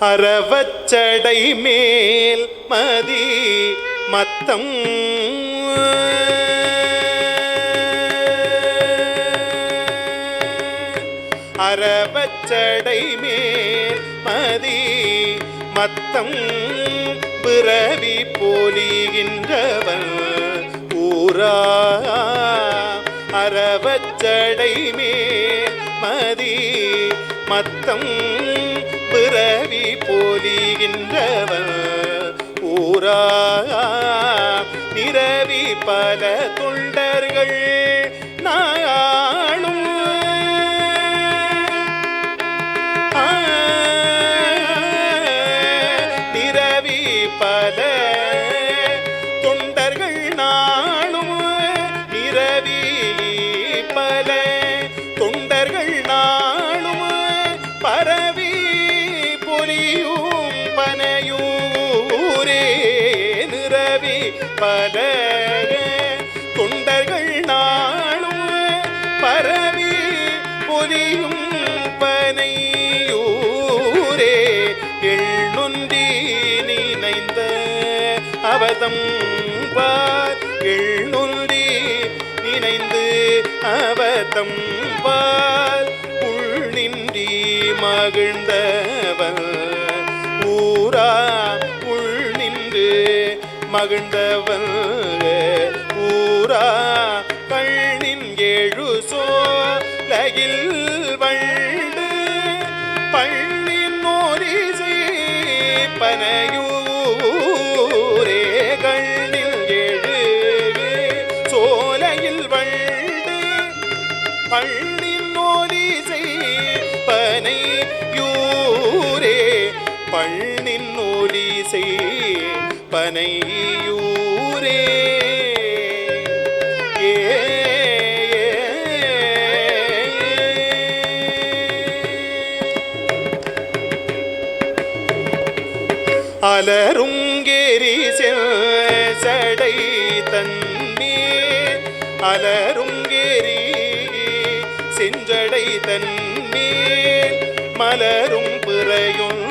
அறவச்சடை மேல் மதி மத்தம். அறவச்சடை மேல் மதி மத்தம். பிறவி போலிகின்றவன் ஊரா. அறவச்சடை மேல் மதி மத்தம். பிறவி போலிகின்றவன் ஊரா நிறவி பல தொண்டர்கள். நாயா நிரவி பல தொண்டர்கள் நாளும் பரவி பொலியும் பனையூரே எள்நொன்றி நினைந்த அவதம் பார் எள்நொன்றி நினைந்து அவதம் பார். மகிழ்ந்தவன் ஊரா கண்ணின் ஏழு சோலகில் வண்டு பண்ணின் ஓரிசை பனையூரே கண்ணில் எழு சோலையில் வண்டு பள்ளின் ஓரிசை பனையூரே பண்ணின் ஒலிசை பனையூரே அலருங்கேரி சடை தன்னீர் அலருங்கேரி செஞ்சடை தன்னீர் மலரும் பிறையும்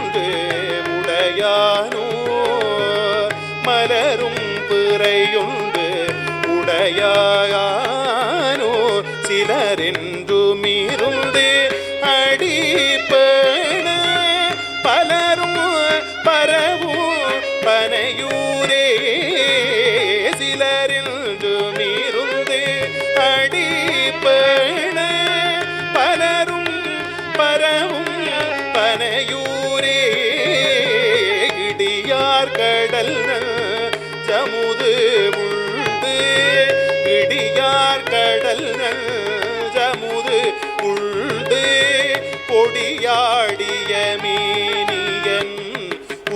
பனையூரே இடியார் கடல் ஜமுது உண்டு. இடியார் கடல் ஜமுது உண்டு. பொடியாடிய மீனியன்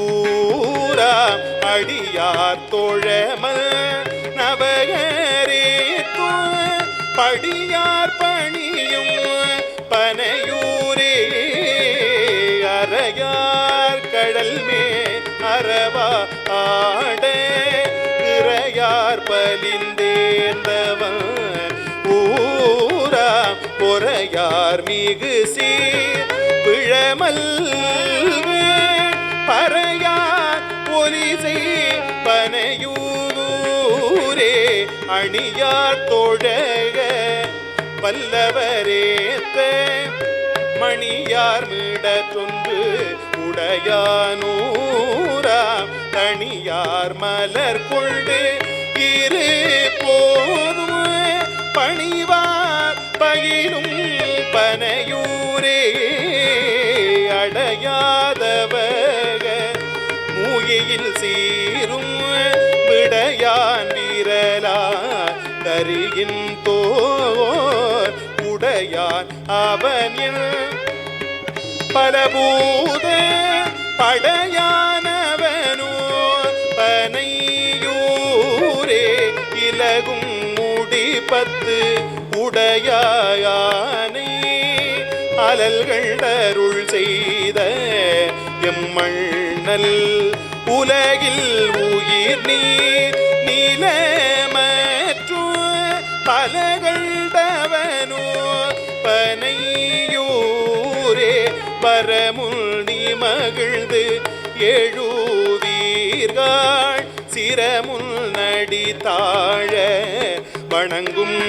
ஊரா அடியார் தோழமல் நவகரே படியார் பணியும் அறையார் கடல் மே அரவா ஆடே இறையார் பலிந்தேந்தவன் ஊரா பொறையார் மிகு சீர் பிழமல் பறையார் ஒலிசை பனையூரே அணியார் தோழக வல்லவரேத்த மணியார் விட மிடற்றொன்று உடையானூரா தனியார் மலர் கொண்டு இரு போதும் பணிவார். பயிலும் பனையூரே அடையாதவக. மூயில் சீரும் விடையான் வீரலா. தரியின் தோ உடையான் அவனில் பலபூத படையானவனோ பனையூரே இலகும் முடி பத்து உடையானை அலல்கள் அருள் செய்த எம்மண்ணல் உலகில் உயிர் நீர் நிலமற்று எழுதீர்கள். சிரமுல் நடி தாழ வணங்கும்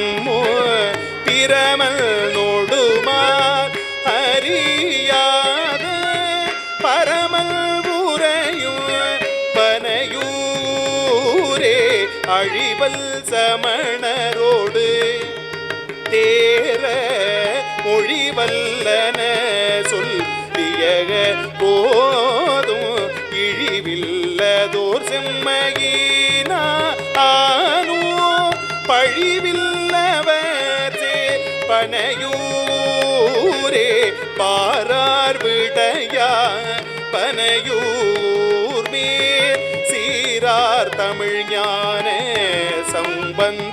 பிரமல் நோடுமார். அறியாத பரமல் உரையும் பனையூரே. அழிவல் சமணரோடு தேர மொழிவல்லன சொல் தியக போ இழிவில்லதோர் ஆனோ பழிவில்லவர் பனையூரே பாரார் விடையா பனையூர் மேல் சீரார் தமிழ் ஞான சம்பந்த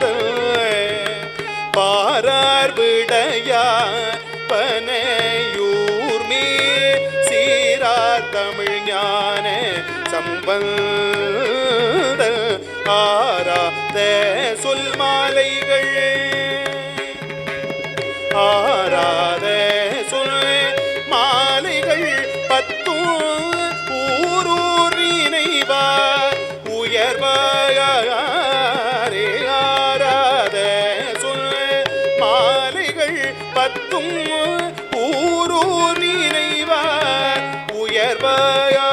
ஆராத சொல் மாலைகள். ஆராத சொல் மாலைகள். பத்தும் ஊரூர் நினைவார் உயர்வாரே ஆராத சொல் மாலைகள். பத்தும் ஊரூர் நினைவார் உயர்வாரே